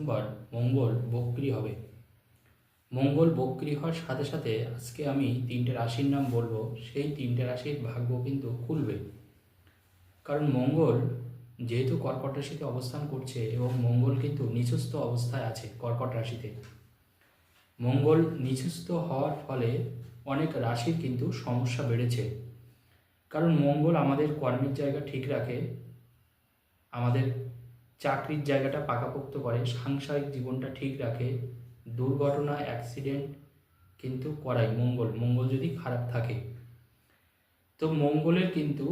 December মঙ্গল বক্রি হবে। মঙ্গল বক্রি হওয়ার সাথে সাথে আজকে আমি তিনটে রাশির নাম বলব, সেই তিনটে রাশির ভাগ্য কিন্তু খুলবে। কারণ মঙ্গল যেহেতু কর্কট রাশিতে অবস্থান করছে এবং মঙ্গল কিন্তু নিচস্থ অবস্থায় আছে কর্কট রাশিতে। মঙ্গল নিচস্থ হওয়ার ফলে অনেক রাশির কিন্তু সমস্যা বেড়েছে। কারণ মঙ্গল আমাদের কর্মের জায়গা ঠিক রাখে, আমাদের চাকরির জায়গাটা পাকাপোক্ত করে সাংসারিক জীবনটা ঠিক রাখে, দুর্ঘটনা অ্যাক্সিডেন্ট কিন্তু করায় মঙ্গল। মঙ্গল যদি খারাপ থাকে, তো মঙ্গলের কিন্তু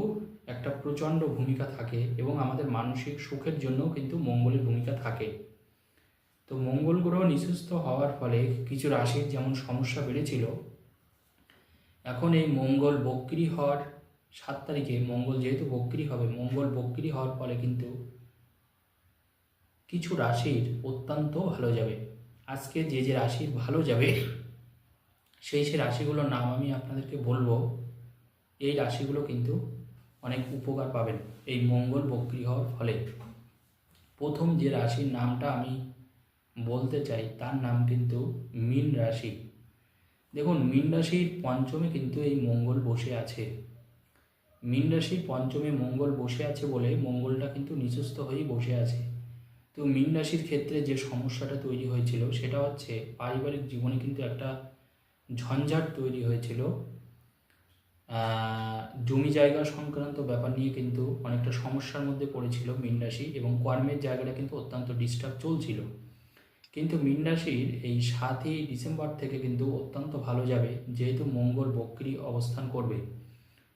একটা প্রচণ্ড ভূমিকা থাকে এবং আমাদের মানসিক সুখের জন্যও কিন্তু মঙ্গলের ভূমিকা থাকে। তো মঙ্গল গ্রহ নিঃসুস্থ হওয়ার ফলে কিছু রাশির যেমন সমস্যা বেড়েছিল, এখন এই মঙ্গল বক্রি হওয়ার সাত তারিখে মঙ্গল যেহেতু বক্রি হবে, মঙ্গল বক্রি হওয়ার ফলে কিন্তু কিছু রাশির অত্যন্ত ভালো যাবে। আজকে যে যে রাশির ভালো যাবে, সেই সেই রাশিগুলোর নাম আমি আপনাদেরকে বলব। এই রাশিগুলো কিন্তু অনেক উপকার পাবেন এই মঙ্গল বক্রি হওয়ার ফলে। প্রথম যে রাশির নামটা আমি বলতে চাই, তার নাম কিন্তু মীন রাশি। দেখুন, মীন রাশির পঞ্চমে কিন্তু এই মঙ্গল বসে আছে। মীন রাশির পঞ্চমে মঙ্গল বসে আছে বলে মঙ্গলটা কিন্তু নিচস্থ হয়েই বসে আছে। তো মীন রাশির ক্ষেত্রে যে সমস্যাটা তৈরি হয়েছিল, সেটা হচ্ছে পারিবারিক জীবনে কিন্তু একটা ঝঞ্ঝাট তৈরি হয়েছিল। জমি জায়গা সংক্রান্ত ব্যাপার নিয়ে কিন্তু অনেকটা সমস্যার মধ্যে পড়েছিল মীন রাশি এবং কর্মের জায়গাটা কিন্তু অত্যন্ত ডিস্টার্ব চলছিল। কিন্তু মীন রাশির এই সাতই ডিসেম্বর থেকে কিন্তু অত্যন্ত ভালো যাবে, যেহেতু মঙ্গল বক্রি অবস্থান করবে।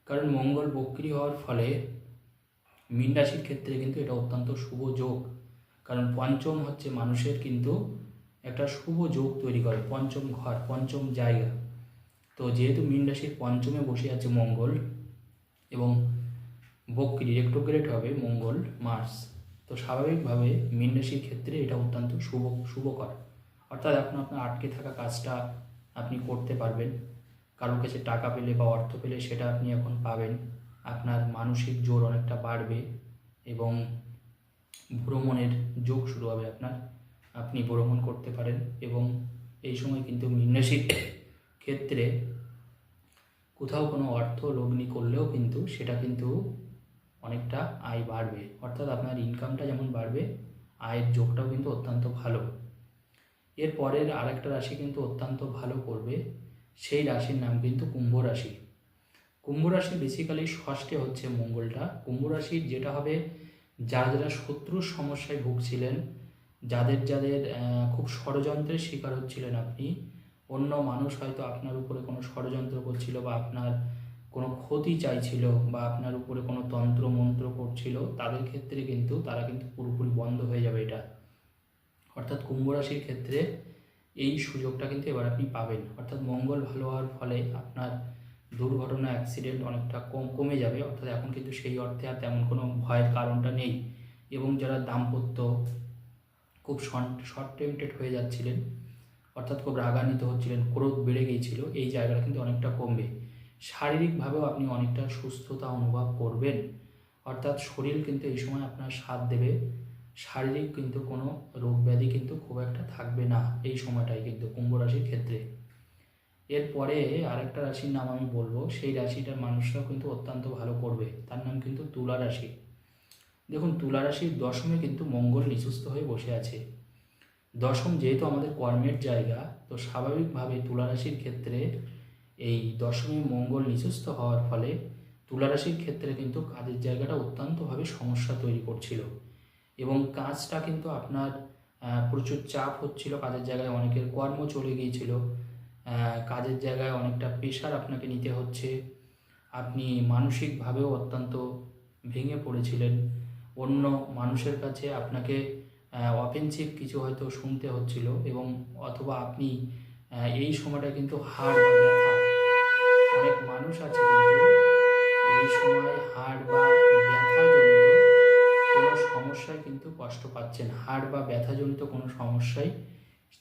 কারণ মঙ্গল বক্রি হওয়ার ফলে মীন রাশির ক্ষেত্রে কিন্তু এটা অত্যন্ত শুভ যোগ। কারণ পঞ্চম হচ্ছে মানুষের কিন্তু একটা শুভ যোগ তৈরি করে, পঞ্চম ঘর, পঞ্চম জায়গা। তো যেহেতু মীন রাশির পঞ্চমে বসে আছে মঙ্গল এবং বক্রি রেক্টোগ্রেট হবে মঙ্গল, মার্স, তো স্বাভাবিকভাবে মীন রাশির ক্ষেত্রে এটা অত্যন্ত শুভ, শুভকর। অর্থাৎ এখন আপনার আটকে থাকা কাজটা আপনি করতে পারবেন। কারোর কাছে টাকা পেলে বা অর্থ পেলে সেটা আপনি এখন পাবেন। আপনার মানসিক জোর অনেকটা বাড়বে এবং ভ্রমণের যোগ শুরু হবে আপনার। আপনি ভ্রমণ করতে পারেন এবং এই সময় কিন্তু মীন রাশির ক্ষেত্রে কোথাও কোনো অর্থ লগ্নি করলেও কিন্তু সেটা কিন্তু অনেকটা আয় বাড়বে। অর্থাৎ আপনার ইনকামটা যেমন বাড়বে, আয়ের যোগটাও কিন্তু অত্যন্ত ভালো। এর পরের আরেকটা রাশি কিন্তু অত্যন্ত ভালো করবে, সেই রাশির নাম কিন্তু কুম্ভ রাশি। কুম্ভ রাশি বেসিক্যালি ষষ্ঠে হচ্ছে মঙ্গলটা। কুম্ভ রাশির যেটা হবে যারা যারা শত্রুর সমস্যায় ভুগছিলেন, যাদের যাদের খুব ষড়যন্ত্রের শিকার হচ্ছিলেন আপনি, অন্য মানুষ হয়তো আপনার উপরে কোনো ষড়যন্ত্র করছিল বা আপনার কোনো ক্ষতি চাইছিল বা আপনার উপরে কোনো তন্ত্র মন্ত্র করছিল, তাদের ক্ষেত্রে কিন্তু তারা কিন্তু পুরোপুরি বন্ধ হয়ে যাবে এটা। অর্থাৎ কুম্ভ রাশির ক্ষেত্রে এই সুযোগটা কিন্তু এবার আপনি পাবেন। অর্থাৎ মঙ্গল ভালো হওয়ার ফলে আপনার দুর্ঘটনা অ্যাক্সিডেন্ট অনেকটা কম কমে যাবে, অর্থাৎ এখন কিন্তু সেই অর্থে আর তেমন কোনো ভয়ের কারণটা নেই। এবং যারা দাম্পত্য খুব শর্ট টেম্পটেড হয়ে যাচ্ছিলেন, অর্থাৎ খুব রাগান্বিত হচ্ছিলেন, ক্রোধ বেড়ে গিয়েছিল, এই জায়গাটা কিন্তু অনেকটা কমবে। শারীরিকভাবেও আপনি অনেকটা সুস্থতা অনুভব করবেন। অর্থাৎ শরীর কিন্তু এই সময় আপনার সাথ দেবে। শারীরিক কিন্তু কোনো রোগ ব্যাধি কিন্তু খুব একটা থাকবে না এই সময়টাই কিন্তু, কুম্ভ রাশির ক্ষেত্রে। এরপরে আরেকটা রাশির নাম আমি বলব, সেই রাশিটার মানুষরাও কিন্তু অত্যন্ত ভালো করবে। তার নাম কিন্তু তুলা রাশি। দেখুন, তুলা রাশির দশমে কিন্তু মঙ্গল নিচস্থ হয়ে বসে আছে। দশম যেহেতু আমাদের কর্মের জায়গা, তো স্বাভাবিকভাবে তুলা রাশির ক্ষেত্রে এই দশমী মঙ্গল নিচস্থ হওয়ার ফলে তুলা রাশির ক্ষেত্রে কিন্তু কাজের জায়গাটা অত্যন্তভাবে সমস্যা তৈরি করছিল। এবং কাজটা কিন্তু আপনার প্রচুর চাপ হচ্ছিল কাজের জায়গায়, অনেকের কর্ম চলে গিয়েছিল। কাজের জায়গায় অনেকটা প্রেশার আপনাকে নিতে হচ্ছে। আপনি মানসিকভাবেও অত্যন্ত ভেঙে পড়েছিলেন। অন্য মানুষের কাছে আপনাকে অফেন্সিভ কিছু হয়তো শুনতে হচ্ছিল এবং অথবা আপনি এই সময়টা কিন্তু হাড় বা ব্যথা। অনেক মানুষ আছে কিন্তু এই সময় হাড় বা ব্যথাজনিত কোনো সমস্যায় কিন্তু কষ্ট পাচ্ছেন। হাড় বা ব্যথাজনিত কোনো সমস্যায়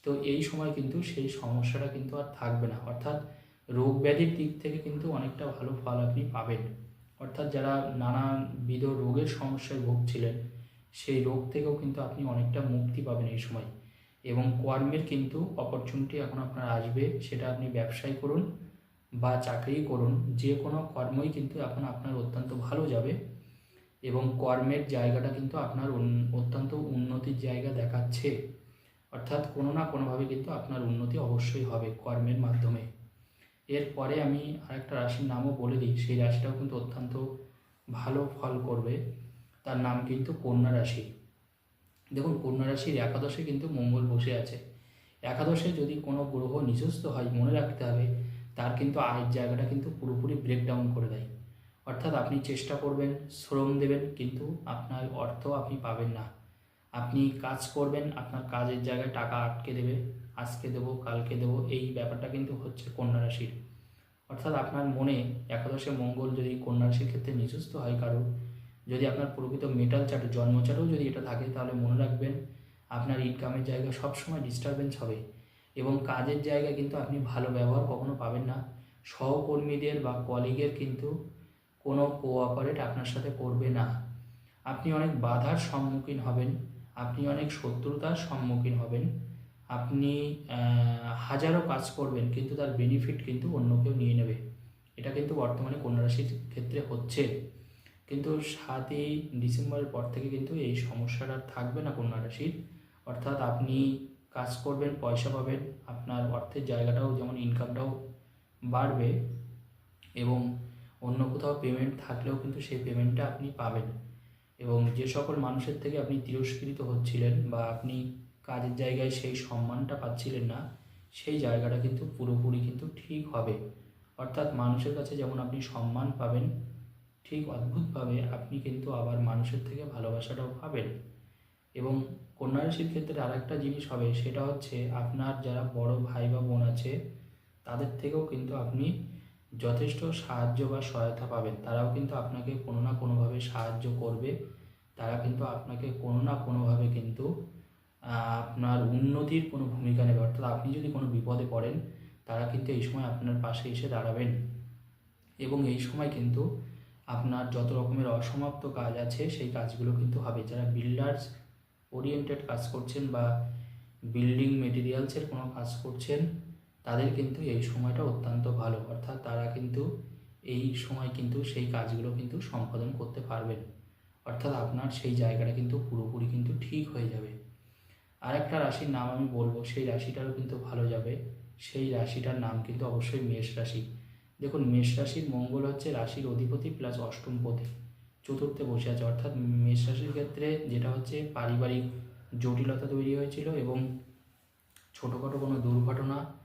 তো এই সময় কিন্তু সেই সমস্যাটা কিন্তু আর থাকবে না। অর্থাৎ রোগ ব্যাধির দিক থেকে কিন্তু অনেকটা ভালো ফল আপনি পাবেন। অর্থাৎ যারা নানাবিধ রোগের সমস্যায় ভুগছিলেন, সেই রোগ থেকেও কিন্তু আপনি অনেকটা মুক্তি পাবেন এই সময়। এবং কর্মের কিন্তু অপরচুনিটি এখন আপনার আসবে, সেটা আপনি ব্যবসায় করুন বা চাকরি করুন, যে কোনো কর্মই কিন্তু এখন আপনার অত্যন্ত ভালো যাবে। এবং কর্মের জায়গাটা কিন্তু আপনার অত্যন্ত উন্নতির জায়গা দেখাচ্ছে। অর্থাৎ কোনো না কোনোভাবে কিন্তু আপনার উন্নতি অবশ্যই হবে কর্মের মাধ্যমে। এরপরে আমি আরেকটা রাশির নামও বলে দিই, সেই রাশিটাও কিন্তু অত্যন্ত ভালো ফল করবে। তার নাম কিন্তু কন্যা রাশি। দেখুন, কন্যা রাশির একাদশে কিন্তু মঙ্গল বসে আছে। একাদশে যদি কোনো গ্রহ নিজস্ব হয়, মনে রাখতে হবে, তার কিন্তু আয়ের জায়গাটা কিন্তু পুরোপুরি ব্রেকডাউন করে দেয়। অর্থাৎ আপনি চেষ্টা করবেন, শ্রম দেবেন, কিন্তু আপনার অর্থ আপনি পাবেন না। আপনি কাজ করবেন, আপনার কাজের জায়গায় টাকা আটকে দেবে, আজকে দেবো, কালকে দেবো, এই ব্যাপারটা কিন্তু হচ্ছে কন্যা রাশির। অর্থাৎ আপনার মনে একাদশে মঙ্গল যদি কন্যা রাশির ক্ষেত্রে নিজস্ব হয় কারও যদি আপনার প্রকৃত মেটাল চার্টে জন্মচাটেও যদি এটা থাকে, তাহলে মনে রাখবেন আপনার ইনকামের জায়গা সবসময় ডিস্টারবেন্স হবে এবং কাজের জায়গায় কিন্তু আপনি ভালো ব্যবহার কখনো পাবেন না। সহকর্মীদের বা কলিগের কিন্তু কোনো কোঅপারেট আপনার সাথে করবে না। আপনি অনেক বাধার সম্মুখীন হবেন। আপনি অনেক শত্রুতার সম্মুখীন হবেন। আপনি হাজারো কাজ করবেন, কিন্তু তার বেনিফিট কিন্তু অন্য কেউ নিয়ে নেবে। এটা কিন্তু বর্তমানে কন্যা রাশির ক্ষেত্রে হচ্ছে। কিন্তু সাতই ডিসেম্বরের পর থেকে কিন্তু এই সমস্যাটা থাকবে না কন্যা রাশির অর্থাৎ আপনি কাজ করবেন, পয়সা পাবেন, আপনার অর্থের জায়গাটাও যেমন ইনকামটাও বাড়বে এবং অন্য কোথাও পেমেন্ট থাকলেও কিন্তু সেই পেমেন্টটা আপনি পাবেন। এবং যে সকল মানুষের থেকে আপনি তিরস্কৃত হচ্ছিলেন বা আপনি কাজের জায়গায় সেই সম্মানটা পাচ্ছিলেন না, সেই জায়গাটা কিন্তু পুরোপুরি কিন্তু ঠিক হবে। অর্থাৎ মানুষের কাছে যেমন আপনি সম্মান পাবেন, ঠিক অদ্ভুতভাবে আপনি কিন্তু আবার মানুষের থেকে ভালোবাসাটাও পাবেন। এবং কন্যা রাশির ক্ষেত্রে আরেকটা জিনিস হবে, সেটা হচ্ছে আপনার যারা বড় ভাই বা বোন আছে, তাদের থেকেও কিন্তু আপনি যথেষ্ট সাহায্য বা সহায়তা পাবেন। তারাও কিন্তু আপনাকে কোনো না কোনোভাবে সাহায্য করবে। তারা কিন্তু আপনাকে কোনো না কোনোভাবে কিন্তু আপনার উন্নতির কোনো ভূমিকা নেবে। অর্থাৎ আপনি যদি কোনো বিপদে পড়েন, তারা কিন্তু এই সময় আপনার পাশে এসে দাঁড়াবেন। এবং এই সময় কিন্তু আপনার যত রকমের অসমাপ্ত কাজ আছে, সেই কাজগুলো কিন্তু হবে। যারা বিল্ডার্স ওরিয়েন্টেড কাজ করছেন বা বিল্ডিং মেটেরিয়ালসের কোনো কাজ করছেন তাদের কিন্তু এই সময়টা অত্যন্ত ভালো। অর্থাৎ তারা কিন্তু এই সময় কিন্তু সেই কাজগুলো কিন্তু সম্পাদন করতে পারবেন। অর্থাৎ আপনার সেই জায়গাটা কিন্তু পুরোপুরি কিন্তু ঠিক হয়ে যাবে। আর একটা রাশির নাম আমি বলব, সেই রাশিটারও কিন্তু ভালো যাবে। সেই রাশিটার নাম কিন্তু অবশ্যই মেষ রাশি। দেখুন, মেষ রাশির মঙ্গল হচ্ছে রাশির অধিপতি প্লাস অষ্টমপতি চতুর্থে বসে আছে। অর্থাৎ মেষ রাশির ক্ষেত্রে যেটা হচ্ছে পারিবারিক জটিলতা তৈরি হয়েছিল এবং ছোটোখাটো কোনো দুর্ঘটনা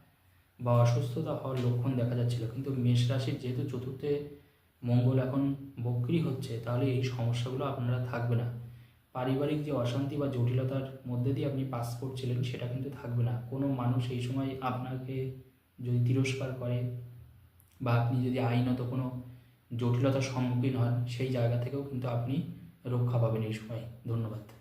বা অসুস্থতা হওয়ার লক্ষণ দেখা যাচ্ছিল। কিন্তু মেষ রাশির যেহেতু চতুর্থে মঙ্গল এখন বক্রি হচ্ছে, তাহলে এই সমস্যাগুলো আপনারা থাকবে না। পারিবারিক যে অশান্তি বা জটিলতার মধ্যে দিয়ে আপনি পাস করছিলেন, সেটা কিন্তু থাকবে না। কোনো মানুষ এই সময় আপনাকে যদি তিরস্কার করে বা আপনি যদি আইনত কোনো জটিলতার সম্মুখীন হন, সেই জায়গা থেকেও কিন্তু আপনি রক্ষা পাবেন এই সময়। ধন্যবাদ।